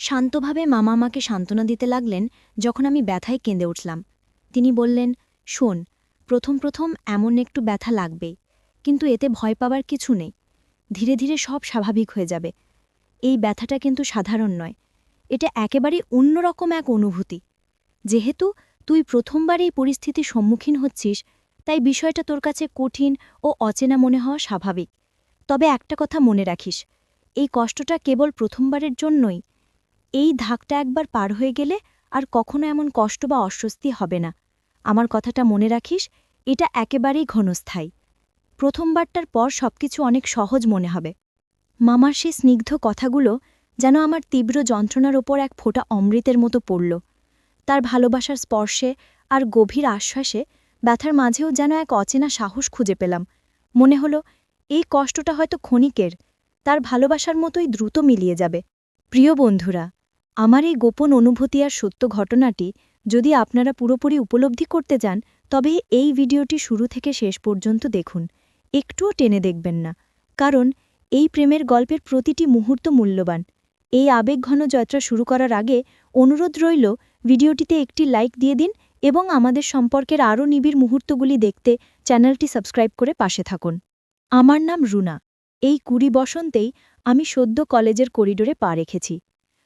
শান্তভাবে মামা আমাকে সান্ত্বনা দিতে লাগলেন যখন আমি ব্যথায় কেঁদে উঠলাম। তিনি বললেন, শোন, প্রথম প্রথম এমন একটু ব্যথা লাগবেই কিন্তু এতে ভয় পাবার কিছু নেই। ধীরে ধীরে সব স্বাভাবিক হয়ে যাবে। এই ব্যথাটা কিন্তু সাধারণ নয়। এটা একেবারে অন্যরকম এক অনুভূতি। যেহেতু তুই প্রথমবার এই পরিস্থিতির সম্মুখীন হচ্ছিস, তাই বিষয়টা তোর কাছে কঠিন ও অচেনা মনে হওয়া স্বাভাবিক। তবে একটা কথা মনে রাখিস, এই কষ্টটা কেবল প্রথমবারের জন্যই এই ধাকটা একবার পার হয়ে গেলে আর কখনো এমন কষ্ট বা অস্বস্তি হবে না। আমার কথাটা মনে রাখিস, এটা একেবারেই ঘনস্থায়ী। প্রথমবারটার পর সবকিছু অনেক সহজ মনে হবে। মামার সেই স্নিগ্ধ কথাগুলো যেন আমার তীব্র যন্ত্রণার ওপর এক ফোঁটা অমৃতের মতো পড়ল। তার ভালোবাসার স্পর্শে আর গভীর আশ্বাসে ব্যথার মাঝেও যেন এক অচেনা সাহস খুঁজে পেলাম। মনে হলো, এই কষ্টটা হয়তো ক্ষণিকের, তার ভালোবাসার মতোই দ্রুত মিলিয়ে যাবে। প্রিয় বন্ধুরা আমার এই গোপন অনুভূতি আর সত্য ঘটনাটি যদি আপনারা পুরোপুরি উপলব্ধি করতে যান, তবে এই ভিডিওটি শুরু থেকে শেষ পর্যন্ত দেখুন। একটুও টেনে দেখবেন না। কারণ, এই প্রেমের গল্পের প্রতিটি মুহূর্ত মূল্যবান। এই আবেগঘন যাত্রা শুরু করার আগে অনুরোধ রইল, ভিডিওটিতে একটি লাইক দিয়ে দিন এবং আমাদের সম্পর্কের আরও নিবিড় মুহূর্তগুলি দেখতে চ্যানেলটি সাবস্ক্রাইব করে পাশে থাকুন। আমার নাম রুনা। এই কুড়ি বসন্তেই আমি সদ্য কলেজের করিডোরে পা রেখেছি।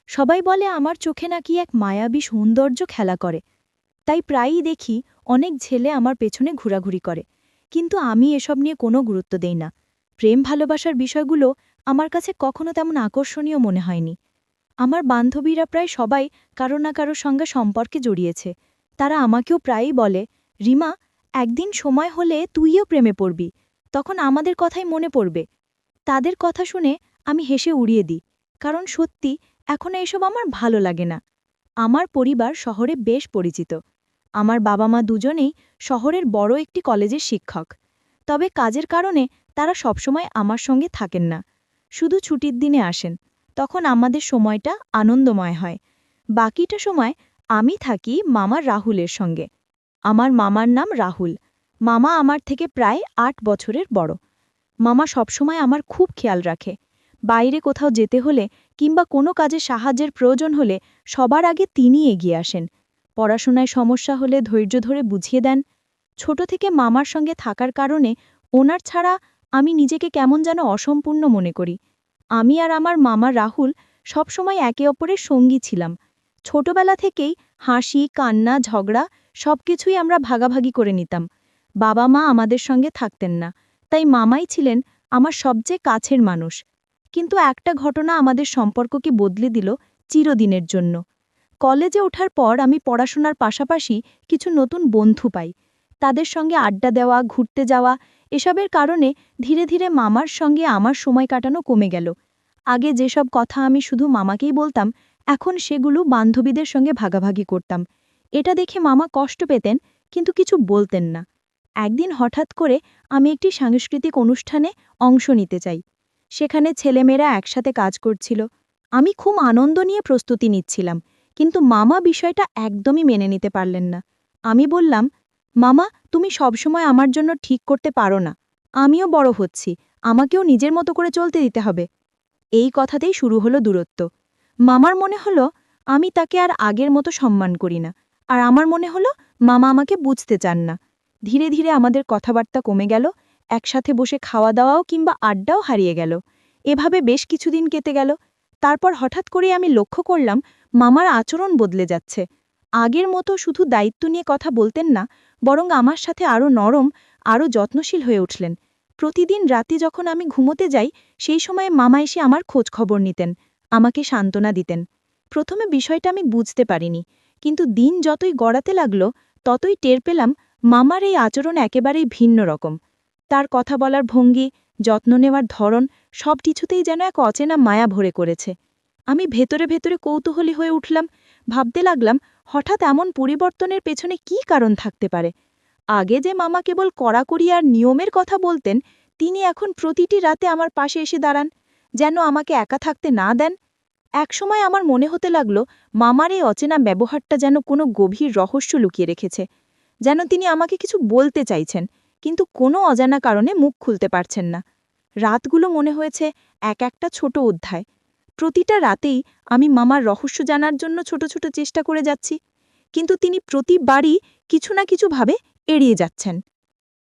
সবাই বলে, আমার চোখে নাকি এক মায়াবী সৌন্দর্য খেলা করে। তাই প্রায়ই দেখি অনেক ছেলে আমার পেছনে ঘোরাঘুরি করে। কিন্তু আমি এসব নিয়ে কোনো গুরুত্ব দেই না। প্রেম ভালোবাসার বিষয়গুলো আমার কাছে কখনো তেমন আকর্ষণীয় মনে হয়নি। আমার বান্ধবীরা প্রায় সবাই কারও না কারোর সঙ্গে সম্পর্কে জড়িয়েছে। তারা আমাকেও প্রায়ই বলে, রিমা, একদিন সময় হলে তুইও প্রেমে পড়বি। তখন আমাদের কথাই মনে পড়বে। তাদের কথা শুনে আমি হেসে উড়িয়ে দিই। কারণ সত্যি এখন এসব আমার ভালো লাগে না। আমার পরিবার শহরে বেশ পরিচিত। আমার বাবা মা দুজনেই শহরের বড় একটি কলেজের শিক্ষক। তবে কাজের কারণে তারা সবসময় আমার সঙ্গে থাকেন না। শুধু ছুটির দিনে আসেন। তখন আমাদের সময়টা আনন্দময় হয়। বাকিটা সময় আমি থাকি মামা রাহুলের সঙ্গে। আমার মামার নাম রাহুল। মামা আমার থেকে প্রায় আট বছরের বড়। মামা সবসময় আমার খুব খেয়াল রাখে। বাইরে কোথাও যেতে হলে কিংবা কোনো কাজে সাহায্যের প্রয়োজন হলে সবার আগে তিনি এগিয়ে আসেন। পড়াশোনায় সমস্যা হলে ধৈর্য ধরে বুঝিয়ে দেন। ছোট থেকে মামার সঙ্গে থাকার কারণে ওনার ছাড়া আমি নিজেকে কেমন যেন অসম্পূর্ণ মনে করি। আমি আর আমার মামা রাহুল সবসময় একে অপরের সঙ্গী ছিলাম। ছোটবেলা থেকেই হাসি, কান্না, ঝগড়া সবকিছুই আমরা ভাগাভাগি করে নিতাম। বাবা মা আমাদের সঙ্গে থাকতেন না, তাই মামাই ছিলেন আমার সবচেয়ে কাছের মানুষ। কিন্তু একটা ঘটনা আমাদের সম্পর্ককে বদলে দিল চিরদিনের জন্য। কলেজে ওঠার পর আমি পড়াশোনার পাশাপাশি কিছু নতুন বন্ধু পাই। তাদের সঙ্গে আড্ডা দেওয়া, ঘুরতে যাওয়া, এসবের কারণে ধীরে ধীরে মামার সঙ্গে আমার সময় কাটানো কমে গেল। আগে যেসব কথা আমি শুধু মামাকেই বলতাম, এখন সেগুলো বান্ধবীদের সঙ্গে ভাগাভাগি করতাম। এটা দেখে মামা কষ্ট পেতেন, কিন্তু কিছু বলতেন না। একদিন হঠাৎ করে আমি একটি সাংস্কৃতিক অনুষ্ঠানে অংশ নিতে চাই। সেখানে ছেলেমেয়েরা একসাথে কাজ করছিল। আমি খুব আনন্দ নিয়ে প্রস্তুতি নিচ্ছিলাম, কিন্তু মামা বিষয়টা একদমই মেনে নিতে পারলেন না। আমি বললাম, মামা, তুমি সবসময় আমার জন্য ঠিক করতে পারো না। আমিও বড় হচ্ছি, আমাকেও নিজের মতো করে চলতে দিতে হবে। এই কথাতেই শুরু হলো দূরত্ব। মামার মনে হলো, আমি তাকে আর আগের মতো সম্মান করি না। আর আমার মনে হলো, মামা আমাকে বুঝতে চান না। ধীরে ধীরে আমাদের কথাবার্তা কমে গেল একসাথে বসে খাওয়া দাওয়াও কিংবা আড্ডাও হারিয়ে গেল। এভাবে বেশ কিছুদিন কেটে গেল। তারপর হঠাৎ করে আমি লক্ষ্য করলাম, মামার আচরণ বদলে যাচ্ছে। আগের মতো শুধু দায়িত্ব নিয়ে কথা বলতেন না, বরং আমার সাথে আরও নরম, আরও যত্নশীল হয়ে উঠলেন। প্রতিদিন রাতে যখন আমি ঘুমোতে যাই, সেই সময়ে মামা এসে আমার খোঁজ খবর নিতেন, আমাকে সান্ত্বনা দিতেন। প্রথমে বিষয়টা আমি বুঝতে পারিনি, কিন্তু দিন যতই গড়াতে লাগল, ততই টের পেলাম, মামার এই আচরণ একেবারেই ভিন্ন রকম। তার কথা বলার ভঙ্গি, যত্ন নেওয়ার ধরন সব কিছুতেই যেন এক অচেনা মায়া ভরে করেছে। আমি ভেতরে ভেতরে কৌতূহলী হয়ে উঠলাম, ভাবতে লাগলাম হঠাৎ এমন পরিবর্তনের পেছনে কি কারণ থাকতে পারে। আগে যে মামা কেবল কড়াকড়ি আর নিয়মের কথা বলতেন, তিনি এখন প্রতিটি রাতে আমার পাশে এসে দাঁড়ান, যেন আমাকে একা থাকতে না দেন। একসময় আমার মনে হতে লাগল, মামার এই অচেনা ব্যবহারটা যেন কোনো গভীর রহস্য লুকিয়ে রেখেছে, যেন তিনি আমাকে কিছু বলতে চাইছেন। কিন্তু কোনো অজানা কারণে মুখ খুলতে পারছেন না। রাতগুলো মনে হয়েছে এক একটা ছোট অধ্যায়। প্রতিটা রাতেই আমি মামার রহস্য জানার জন্য ছোট ছোট চেষ্টা করে যাচ্ছি, কিন্তু তিনি প্রতিবারই কিছু না কিছুভাবে এড়িয়ে যাচ্ছেন।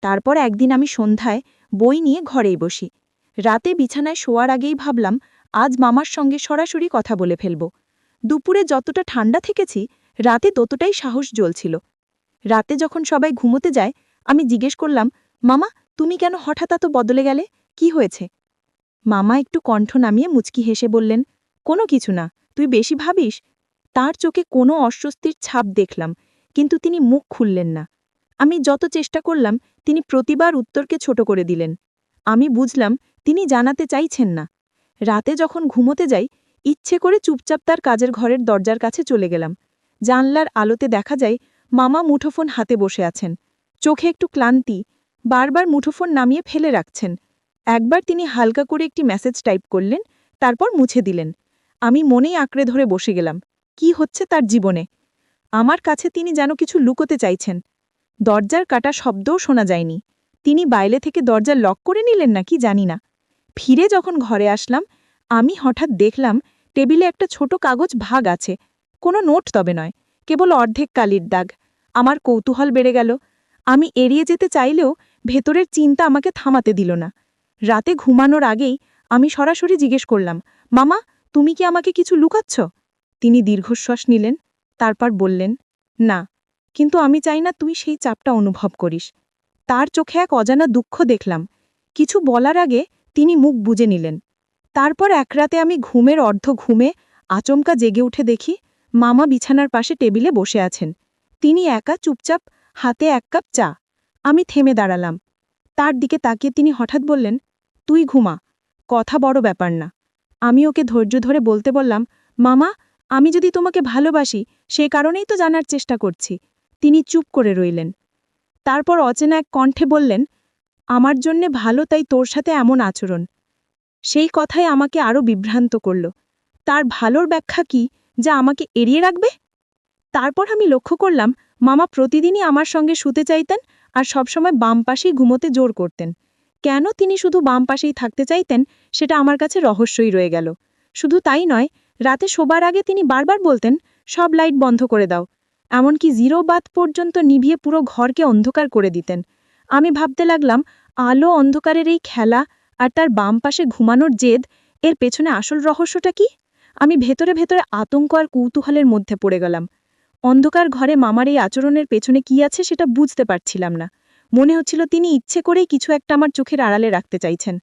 তারপর একদিন আমি সন্ধ্যায় বই নিয়ে ঘরেই বসি। রাতে বিছানায় শোয়ার আগেই ভাবলাম, আজ মামার সঙ্গে সরাসরি কথা বলে ফেলব। দুপুরে যতটা ঠান্ডা থেকেছি, রাতে ততটাই সাহস জ্বলছিল। রাতে যখন সবাই ঘুমোতে যায় আমি জিজ্ঞেস করলাম, মামা, তুমি কেন হঠাৎ এত বদলে গেলে? কি হয়েছে? মামা একটু কণ্ঠ নামিয়ে মুচকি হেসে বললেন, কোনো কিছু না, তুই বেশি ভাবিস? তার চোখে কোনো অস্বস্তির ছাপ দেখলাম, কিন্তু তিনি মুখ খুললেন না। আমি যত চেষ্টা করলাম, তিনি প্রতিবার উত্তরকে ছোট করে দিলেন। আমি বুঝলাম, তিনি জানাতে চাইছেন না। রাতে যখন ঘুমোতে যাই, ইচ্ছে করে চুপচাপ তার কাজের ঘরের দরজার কাছে চলে গেলাম। জানলার আলোতে দেখা যায়, মামা মুঠোফোন হাতে বসে আছেন। চোখে একটু ক্লান্তি, বারবার মুঠোফোন নামিয়ে ফেলে রাখছেন। একবার তিনি হালকা করে একটি মেসেজ টাইপ করলেন, তারপর মুছে দিলেন। আমি মনেই আঁকড়ে ধরে বসে গেলাম, কি হচ্ছে তার জীবনে? আমার কাছে তিনি যেন কিছু লুকোতে চাইছেন। দরজার কাটা শব্দও শোনা যায়নি। তিনি বাইরে থেকে দরজা লক করে নিলেন নাকি জানি না। ফিরে যখন ঘরে আসলাম, আমি হঠাৎ দেখলাম টেবিলে একটা ছোট কাগজ ভাগ আছে। কোনো নোট তবে নয়, কেবল অর্ধেক কালির দাগ। আমার কৌতূহল বেড়ে গেল আমি এড়িয়ে যেতে চাইলেও ভেতরের চিন্তা আমাকে থামাতে দিল না। রাতে ঘুমানোর আগেই আমি সরাসরি জিজ্ঞেস করলাম, মামা, তুমি কি আমাকে কিছু লুকাচ্ছ? তিনি দীর্ঘশ্বাস নিলেন, তারপর বললেন, না, কিন্তু আমি চাই না তুই সেই চাপটা অনুভব করিস। তার চোখে এক অজানা দুঃখ দেখলাম। কিছু বলার আগে তিনি মুখ বুজে নিলেন। তারপর এক রাতে আমি ঘুমের অর্ধ ঘুমে আচমকা জেগে উঠে দেখি মামা বিছানার পাশে টেবিলে বসে আছেন। তিনি একা চুপচাপ হাতে এক কাপ চা। আমি থেমে দাঁড়ালাম। তার দিকে তাকিয়ে তিনি হঠাৎ বললেন, তুই ঘুমা। কথা বড় ব্যাপার না। আমি ওকে ধৈর্য ধরে বলতে বললাম, মামা, আমি যদি তোমাকে ভালোবাসি, সে কারণেই তো জানার চেষ্টা করছি। তিনি চুপ করে রইলেন। তারপর অচেনা এক কণ্ঠে বললেন, আমার জন্যে ভালো তাই তোর সাথে এমন আচরণ। সেই কথাই আমাকে আরও বিভ্রান্ত করল। তার ভালোর ব্যাখ্যা কি, যা আমাকে এড়িয়ে রাখবে? তারপর আমি লক্ষ্য করলাম মামা প্রতিদিনই আমার সঙ্গে শুতে চাইতেন আর সবসময় বাম পাশেই ঘুমোতে জোর করতেন। কেন তিনি শুধু বাম পাশেই থাকতে চাইতেন সেটা আমার কাছে রহস্যই রয়ে গেল। শুধু তাই নয়, রাতে শোবার আগে তিনি বারবার বলতেন, সব লাইট বন্ধ করে দাও। এমনকি জিরো বাত পর্যন্ত নিভিয়ে পুরো ঘরকে অন্ধকার করে দিতেন। আমি ভাবতে লাগলাম, আলো অন্ধকারের এই খেলা আর তার বাম পাশে ঘুমানোর জেদ, এর পেছনে আসল রহস্যটা কি? আমি ভেতরে ভেতরে আতঙ্ক আর কৌতূহলের মধ্যে পড়ে গেলাম। অন্ধকার ঘরে মামার এই আচরণের পেছনে কি আছে সেটা বুঝতে পারছিলাম না। মনে হচ্ছিল তিনি ইচ্ছে করেই কিছু একটা আমার চোখের আড়ালে রাখতে চাইছেন।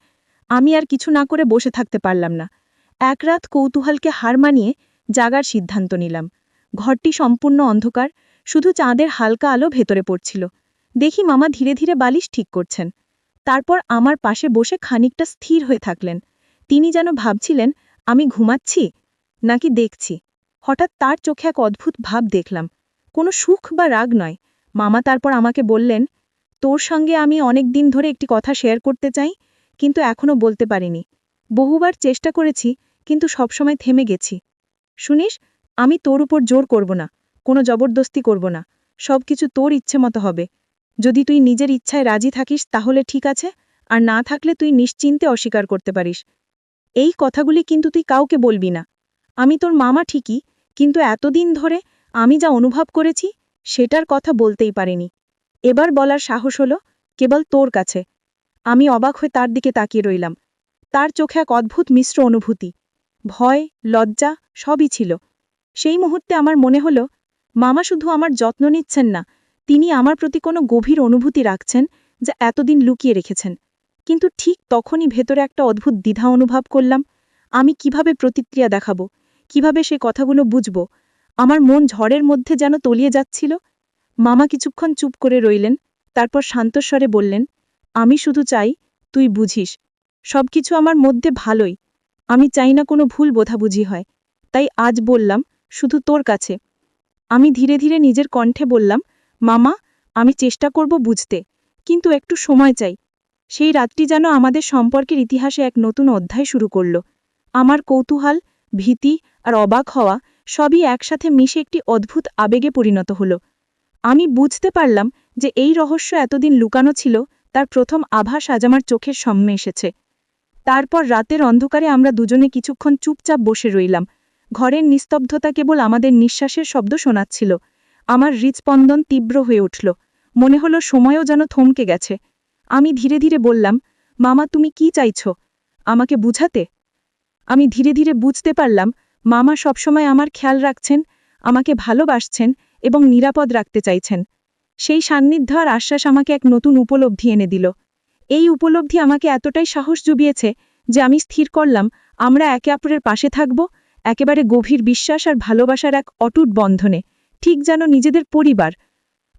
আমি আর কিছু না করে বসে থাকতে পারলাম না। এক রাত কৌতূহলকে হার মানিয়ে জাগার সিদ্ধান্ত নিলাম। ঘরটি সম্পূর্ণ অন্ধকার, শুধু চাঁদের হালকা আলো ভেতরে পড়ছিল। দেখি মামা ধীরে ধীরে বালিশ ঠিক করছেন। তারপর আমার পাশে বসে খানিকটা স্থির হয়ে থাকলেন। তিনি যেন ভাবছিলেন, আমি ঘুমাচ্ছি? নাকি দেখছি? হঠাৎ তার চোখে এক অদ্ভুত ভাব দেখলাম। কোনো সুখ বা রাগ নয়। মামা তারপর আমাকে বললেন, তোর সঙ্গে আমি অনেক দিন ধরে একটি কথা শেয়ার করতে চাই, কিন্তু এখনও বলতে পারিনি। বহুবার চেষ্টা করেছি, কিন্তু সবসময় থেমে গেছি। শুনিস, আমি তোর উপর জোর করব না, কোনো জবরদস্তি করব না। সব কিছু তোর ইচ্ছে মতো হবে। যদি তুই নিজের ইচ্ছায় রাজি থাকিস, তাহলে ঠিক আছে, আর না থাকলে তুই নিশ্চিন্তে অস্বীকার করতে পারিস। এই কথাগুলি কিন্তু তুই কাউকে বলবি না। আমি তোর মামা ঠিকই, কিন্তু এতদিন ধরে আমি যা অনুভব করেছি, সেটার কথা বলতেই পারিনি। এবার বলার সাহস হলো কেবল তোর কাছে। আমি অবাক হয়ে তার দিকে তাকিয়ে রইলাম। তার চোখে এক অদ্ভুত মিশ্র অনুভূতি। ভয়, লজ্জা সবই ছিল। সেই মুহূর্তে আমার মনে হলো, মামা শুধু আমার যত্ন নিচ্ছেন না, তিনি আমার প্রতি কোনো গভীর অনুভূতি রাখছেন যা এতদিন লুকিয়ে রেখেছেন। কিন্তু ঠিক তখনই ভেতরে একটা অদ্ভুত দ্বিধা অনুভব করলাম। আমি কীভাবে প্রতিক্রিয়া দেখাবো? কীভাবে সে কথাগুলো বুঝব? আমার মন ঝড়ের মধ্যে যেন তলিয়ে যাচ্ছিল। মামা কিছুক্ষণ চুপ করে রইলেন, তারপর শান্তস্বরে বললেন, আমি শুধু চাই তুই বুঝিস, সবকিছু আমার মধ্যে ভালোই। আমি চাই না কোনো ভুল বোঝাবুঝি হয়। তাই আজ বললাম, শুধু তোর কাছে। আমি ধীরে ধীরে নিজের কণ্ঠে বললাম, মামা, আমি চেষ্টা করব বুঝতে, কিন্তু একটু সময় চাই। সেই রাতটি যেন আমাদের সম্পর্কের ইতিহাসে এক নতুন অধ্যায় শুরু করল। আমার কৌতূহল ভীতি আর অবাক হওয়া সবই একসাথে মিশে একটি অদ্ভুত আবেগে পরিণত হল। আমি বুঝতে পারলাম যে এই রহস্য এতদিন লুকানো ছিল, তার প্রথম আভাস আজ আমার চোখের সামনে এসেছে। তারপর রাতের অন্ধকারে আমরা দুজনে কিছুক্ষণ চুপচাপ বসে রইলাম। ঘরের নিস্তব্ধতা কেবল আমাদের নিঃশ্বাসের শব্দ শোনাচ্ছিল। আমার হৃৎস্পন্দন তীব্র হয়ে উঠল। মনে হলো সময়ও যেন থমকে গেছে। আমি ধীরে ধীরে বললাম, মামা, তুমি কি চাইছ? আমাকে বুঝাতে? আমি ধীরে ধীরে বুঝতে পারলাম, মামা সবসময় আমার খেয়াল রাখছেন, আমাকে ভালোবাসছেন এবং নিরাপদ রাখতে চাইছেন। সেই সান্নিধ্য আর আশ্বাস আমাকে এক নতুন উপলব্ধি এনে দিল। এই উপলব্ধি আমাকে এতটাই সাহস জুগিয়েছে যে আমি স্থির করলাম, আমরা একে অপরের পাশে থাকব, একেবারে গভীর বিশ্বাস আর ভালোবাসার এক অটুট বন্ধনে, ঠিক যেন নিজেদের পরিবার।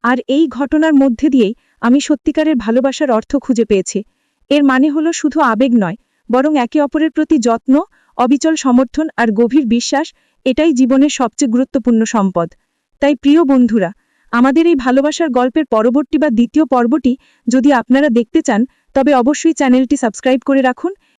আর এই ঘটনার মধ্যে দিয়েই আমি সত্যিকারের ভালোবাসার অর্থ খুঁজে পেয়েছি। এর মানে হলো শুধু আবেগ নয় বরং একে অপরের প্রতি যত্ন, অবিচল সমর্থন আর গভীর বিশ্বাস, এটাই জীবনের সবচেয়ে গুরুত্বপূর্ণ সম্পদ। তাই প্রিয় বন্ধুরা, আমাদের এই ভালোবাসার গল্পের পরবর্তী বা দ্বিতীয় পর্বটি যদি আপনারা দেখতে চান, তবে অবশ্যই চ্যানেলটি সাবস্ক্রাইব করে রাখুন